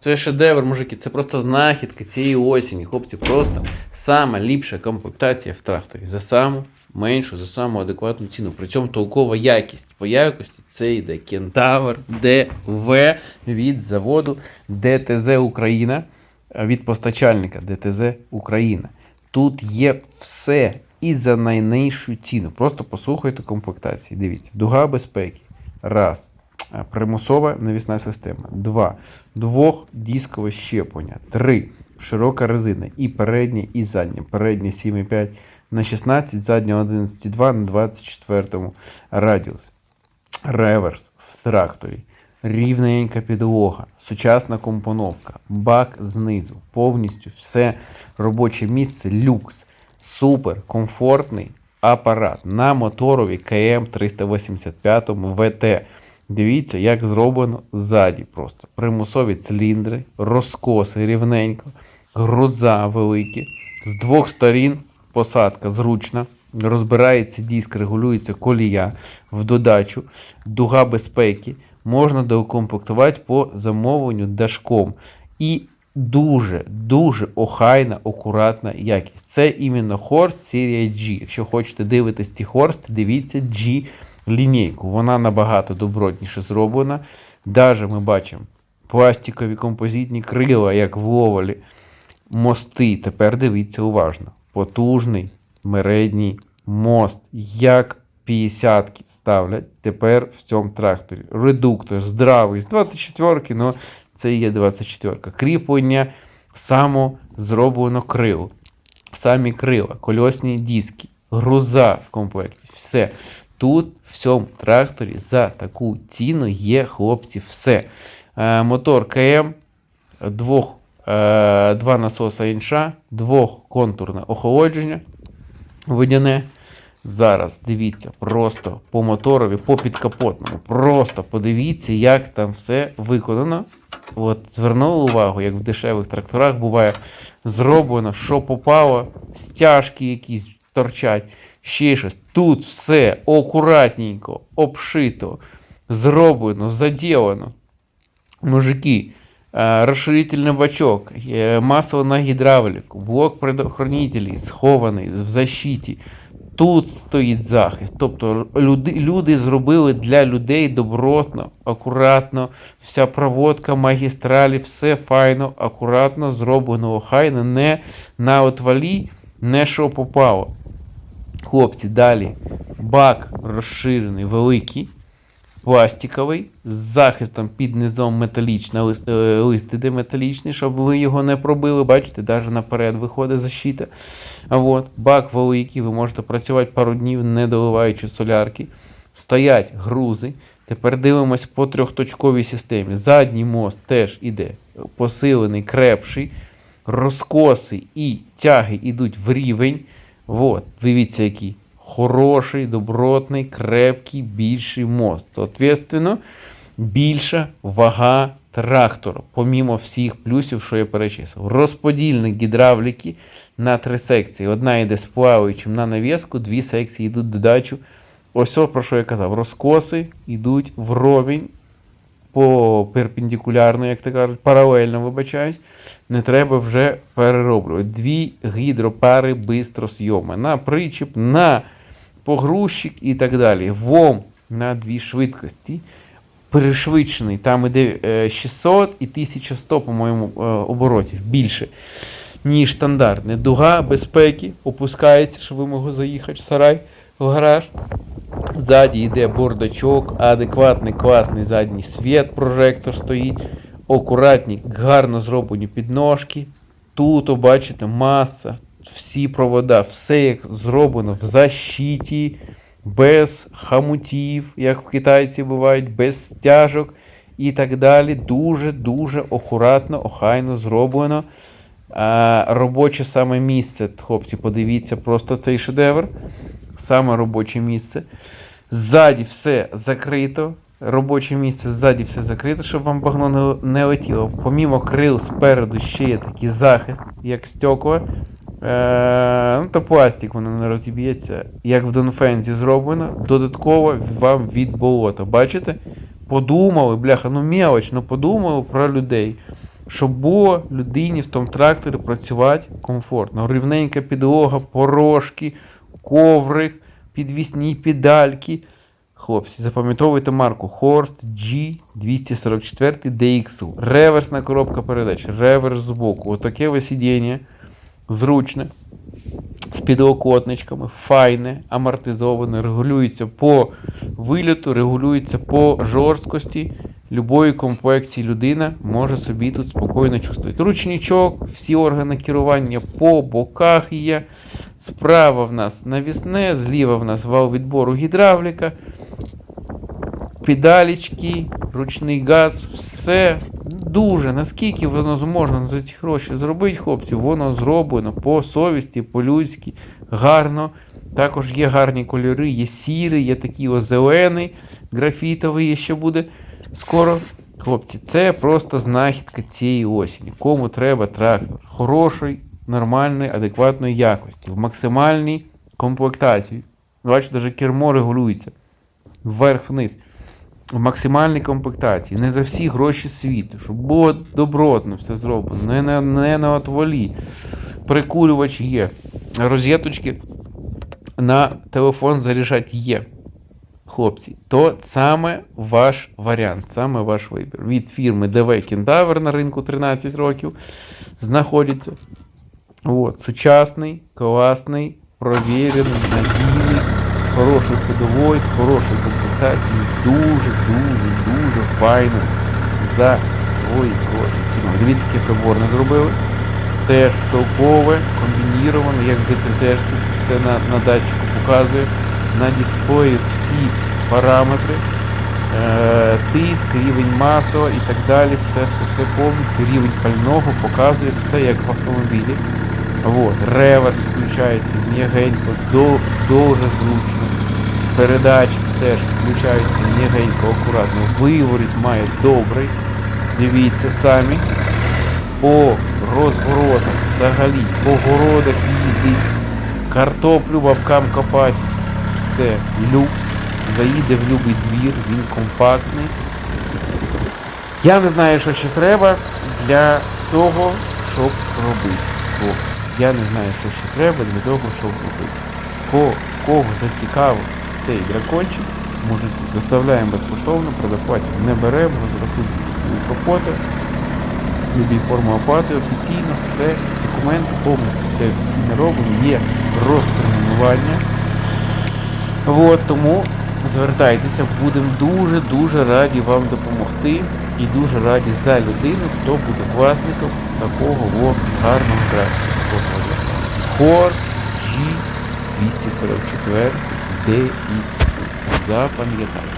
Це шедевр, мужики, це просто знахідка цієї осені. Хлопці, просто сама ліпша комплектація в тракторі. За саму меншу, за саму адекватну ціну. При цьому толкова якість. По якості це йде Кентавр ДВ від заводу ДТЗ Україна е, від постачальника ДТЗ Україна. Тут є все і за найнижчу ціну. Просто послухайте комплектації. Дивіться, дуга безпеки. Раз. Е, Примусова навісна система. Два. Двохдіскове щеплення. Три. Широка резина. І передня, і задня. Передня 7,5 на 16, задня 11,2 на 24 радіус. Реверс в тракторі. Рівненька підлога, сучасна компоновка, бак знизу, повністю все робоче місце, люкс, супер комфортний апарат на моторові КМ 385 ВТ. Дивіться, як зроблено ззаді просто. Примусові циліндри, розкоси рівненько, груза великі. З двох сторін посадка зручна. Розбирається диск, регулюється колія в додачу, дуга безпеки. Можна доукомплектувати по замовленню дашком. І дуже, дуже охайна, акуратна якість. Це іменно Horst серія G. Якщо хочете дивитись ті Horst, дивіться G лінійку. Вона набагато добротніше зроблена. Даже ми бачимо пластикові композитні крила, як в Ловолі. Мости. Тепер дивіться уважно. Потужний мередній мост. Як 50-ки ставлять тепер в цьому тракторі. Редуктор здравий з 24-ки, але це є 24-ка. Кріплення само зроблено крил. Самі крила, кольосні диски, груза в комплекті. Все. Тут в цьому тракторі за таку ціну є хлопці все. Е, мотор КМ, двох, е, два насоса інша, двохконтурне охолодження водяне. Зараз дивіться, просто по моторові, по підкапотному. Просто подивіться, як там все виконано. От звернули увагу, як в дешевих тракторах буває зроблено, що попало, стяжки якісь торчать, ще щось. Тут все акуратненько, обшито, зроблено, заділено. Мужики, е, розширительний бачок, е, масло на гідравліку, блок предохранителей схований в защиті. Тут стоїть захист. Тобто люди, люди зробили для людей добротно, акуратно, вся проводка, магістралі, все файно, акуратно зроблено, охайно, не на отвалі, не що попало. Хлопці, далі бак розширений, великий, пластиковий, з захистом під низом металічна, лист, е, лист металічний, щоб ви його не пробили. Бачите, навіть наперед виходить защита. А от, бак великий, ви можете працювати пару днів, не доливаючи солярки. Стоять грузи. Тепер дивимось по трьохточковій системі. Задній мост теж іде посилений, крепший. Розкоси і тяги йдуть в рівень. От, дивіться, який хороший, добротний, крепкий, більший мост. Соответственно, більша вага трактора, помімо всіх плюсів, що я перечислив. Розподільник гідравліки на три секції. Одна йде з плаваючим на нав'язку, дві секції йдуть додачу. Ось про що я казав. Розкоси йдуть вровень по перпендикулярно, як то кажуть, паралельно вибачаюсь. Не треба вже перероблювати. Дві гідропари бистросйоми. На причіп, на погрузчик і так далі. ВОМ на дві швидкості. Перешвидшений, там іде е, 600 і 1100, по-моєму, е, оборотів більше, ніж стандартне. Дуга безпеки опускається, щоб ви могли заїхати в сарай, в гараж. Ззаді йде бордачок, адекватний класний задній світ, прожектор стоїть, акуратні, гарно зроблені підножки. Тут, бачите, маса, всі провода, все як зроблено в защиті, без хамутів, як в китайці бувають, без стяжок і так далі. Дуже-дуже акуратно, охайно зроблено. А, робоче саме місце, хлопці, подивіться, просто цей шедевр. Саме робоче місце. Ззаді все закрито. Робоче місце ззаді все закрито, щоб вам багно не, летіло. Помімо крил спереду ще є такий захист, як стекла. Е, ну, то пластик, воно не розіб'ється. Як в Донфензі зроблено, додатково вам від болота. Бачите? Подумали, бляха, ну мелоч, ну подумали про людей. щоб було людині в тому тракторі працювати комфортно. Рівненька підлога, порожки, коврик, підвісні педальки. Хлопці, запам'ятовуйте марку Horst G244 DXU. Реверсна коробка передач, реверс збоку. Отаке ось сидіння. Зручне. З підлокотничками, файне, амортизоване, регулюється по виліту, регулюється по жорсткості. Любої комплекції людина може собі тут спокійно чувствувати. Ручничок, всі органи керування по боках є. Справа в нас навісне, зліва в нас вал відбору гідравліка, педалічки, ручний газ, все дуже. Наскільки воно зможна за ці гроші зробити, хлопці, воно зроблено по совісті, по-людськи, гарно. Також є гарні кольори, є сірий, є такий ось зелений, графітовий ще буде скоро. Хлопці, це просто знахідка цієї осені. Кому треба трактор? Хороший, нормальної, адекватної якості, в максимальній комплектації. Бачите, навіть кермо регулюється вверх-вниз. В максимальній комплектації, не за всі гроші світу, щоб було добротно все зроблено, не на, не на отвалі. Прикурювач є. Розеточки на телефон заряджати є. Хлопці, то саме ваш варіант, саме ваш вибір. Від фірми DV Кентавр на ринку 13 років знаходиться. От, сучасний, класний, провірений, надійний, з хорошою ходовою, з хорошою комплектацією, дуже, дуже, дуже файно за свої гроші. Ціну. Дивіться, яке приборне зробили. Теж толкове, комбініроване, як ДТЗ, це на, на датчику показує. На дисплеї всі параметри, тиск, рівень масла і так далі. Все, все, все повністю, рівень пального показує все як в автомобілі. Вот, реверс включається м'ягенько, дуже зручно. Передачки теж включаються м'ягенько, акуратно. Виворіт має добрий. Дивіться самі. По розворотах взагалі, по городах їздить, картоплю бабкам копати. Все, люкс. Заїде в любий двір, він компактний. Я не знаю, що ще треба для того, щоб робити. Хлопці. Я не знаю, що ще треба для того, щоб робити. По кого зацікавив цей дракончик, може доставляємо безкоштовно, предоплатів не беремо, розрахунки всі проплати, любі форми оплати офіційно, все, документи повністю це офіційно робимо, є розтермінування. От, тому звертайтеся, будемо дуже-дуже раді вам допомогти і дуже раді за людину, хто буде власником такого гарного графіку. Хор G244 DX. Запам'ятайте.